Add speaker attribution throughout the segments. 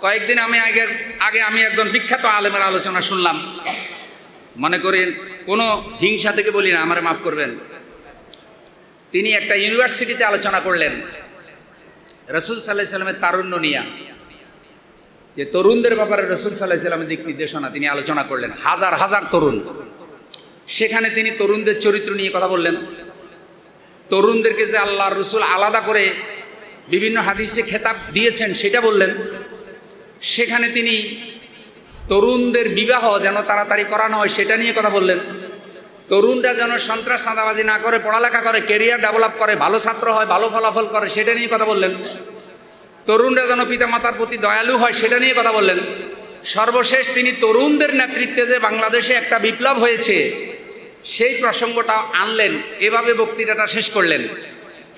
Speaker 1: কয়েকদিন আমি আগে আগে আমি একজন বিখ্যাত আলেমের আলোচনা শুনলাম। মনে করেন, কোনো হিংসা থেকে বলি না, আমার মাফ করবেন। তিনি একটা ইউনিভার্সিটিতে আলোচনা করলেন, রসুল সাল্লাহ সাল্লামের তারুণ্য নিয়া। যে তরুণদের ব্যাপারে রসুল সাল্লাহ সাল্লামের দিক নির্দেশনা তিনি আলোচনা করলেন, হাজার হাজার তরুণ। সেখানে তিনি তরুণদের চরিত্র নিয়ে কথা বললেন। তরুণদেরকে যে আল্লাহ রসুল আলাদা করে বিভিন্ন হাদিসে খেতাব দিয়েছেন, সেটা বললেন। সেখানে তিনি তরুণদের বিবাহ যেন তাড়াতাড়ি করানো হয়, সেটা নিয়ে কথা বললেন। তরুণরা যেন সন্ত্রাস, চাঁদাবাজি না করে, পড়ালেখা করে কেরিয়ার ডেভেলপ করে, ভালো ছাত্র হয়, ভালো ফলাফল করে, সেটা নিয়ে কথা বললেন। তরুণরা যেন পিতামাতার প্রতি দয়ালু হয়, সেটা নিয়ে কথা বললেন। সর্বশেষ তিনি তরুণদের নেতৃত্বে যে বাংলাদেশে একটা বিপ্লব হয়েছে, সেই প্রসঙ্গটা আনলেন। এভাবে বক্তৃতাটা শেষ করলেন।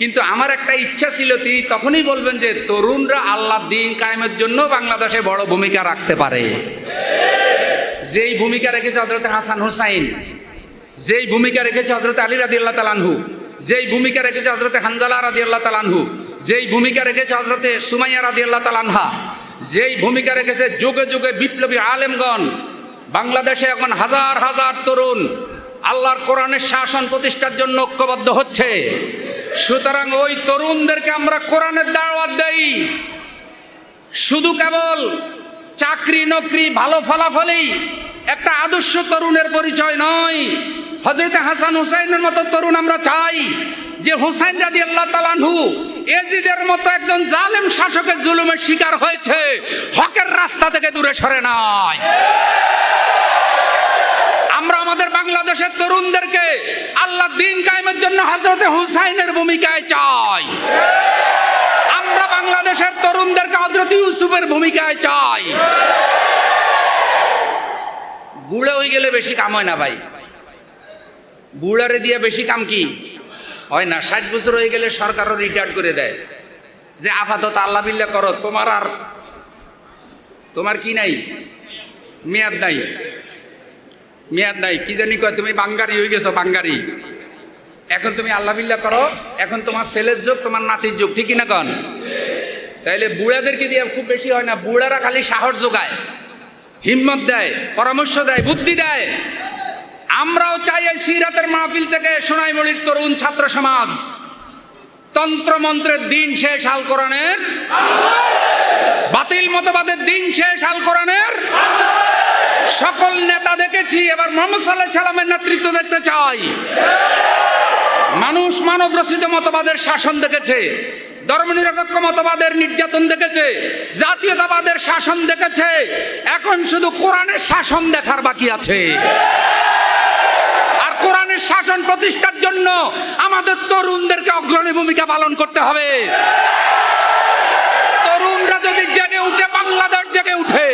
Speaker 1: কিন্তু আমার একটা ইচ্ছা ছিল, তিনি তখনই বলবেন যে তরুণরা আল্লাহ দিন কায়েমের জন্য বাংলাদেশে বড় ভূমিকা রাখতে পারে। যেই ভূমিকা রেখেছে হজরত হাসান হুসাইন, যেই ভূমিকা রেখেছে হজরত আলী রাদি আল্লাহ তালানহু যেই ভূমিকা রেখেছে হজরতে হানজালা রাদি আল্লাহ তালানহু যেই ভূমিকা রেখেছে হজরতে সুমাইয়া রাদি আল্লাহ তালানহা যেই ভূমিকা রেখেছে যুগে যুগে বিপ্লবী আলেমগণ, বাংলাদেশে এখন হাজার হাজার তরুণ আল্লাহর কোরআনের শাসন প্রতিষ্ঠার জন্য ঐক্যবদ্ধ হচ্ছে। সুতরাং ওই তরুণদেরকে আমরা কোরআনের দাওয়াত দেই। শুধু কেবল চাকরি নকরি ভালো ফলাফলেই একটা আদর্শ তরুণের পরিচয় নয়। হজরত হাসান হুসাইনের মতো তরুণ আমরা চাই, যে হুসাইন রাজি আল্লাহ তালানহু এজিদের মতো একজন জালেম শাসকের জুলুমের শিকার হয়েছে, হকের রাস্তা থেকে দূরে সরে নয় বাংলাদেশের তরুণদেরকে আল্লাহ দিন কায়েমের জন্য হজরতে হুসাইনের ভূমিকায় চাই। আমরা বাংলাদেশের তরুণদেরকে হজরত ইউসুফের ভূমিকায় চাই। বুড়ে হয়ে গেলে বেশি কাম হয় না ভাই। বুড়ারে দিয়ে বেশি কাম কি? হয় না, ষাট বছর হয়ে গেলে সরকারও রিটায়ার করে দেয়। যে আপাতত আল্লাহ বিল্লা করো, তোমার আর তোমার কি নাই? মেয়াদ নাই। মেয়াদ নাই, কি জানি কয়, তুমি বাঙ্গারি হয়ে গেছো, বাঙ্গারি। এখন তুমি আল্লাহ বিল্লা করো, এখন তোমার ছেলের যুগ, তোমার নাতির যুগ ঠিকই না কন? তাইলে বুড়াদেরকে দিয়ে খুব বেশি হয় না, বুড়ারা খালি সাহস যোগায়, হিম্মত দেয়, পরামর্শ দেয়, বুদ্ধি দেয়। আমরাও চাই এই সিরাতের মাহফিল থেকে সোনাইমণির তরুণ ছাত্র সমাজ। তন্ত্রমন্ত্রের দিন শেষ, আল কোরআনের। বাতিল মতবাদের দিন শেষ, আল কোরআনের। সকল নেতা দেখেছি, এবার মোহাম্মদ সাল্লাহ সাল্লামের নেতৃত্ব দেখতে চাই। মানুষ মানব রচিত মতবাদের শাসন দেখেছে ধর্মনিরপেক্ষ মতবাদের নির্যাতন দেখেছে, জাতীয়তাবাদের শাসন দেখেছে, এখন শুধু কোরআনের শাসন দেখার বাকি আছে। আর কোরআনের শাসন প্রতিষ্ঠার জন্য আমাদের তরুণদেরকে অগ্রণী ভূমিকা পালন করতে হবে তরুণরা যদি জেগে উঠে বাংলাদেশ জেগে উঠে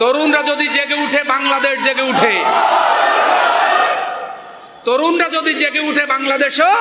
Speaker 1: তরুণরা যদি জেগে উঠে বাংলাদেশ জেগে উঠে। তরুণরা যদি জেগে উঠে বাংলাদেশও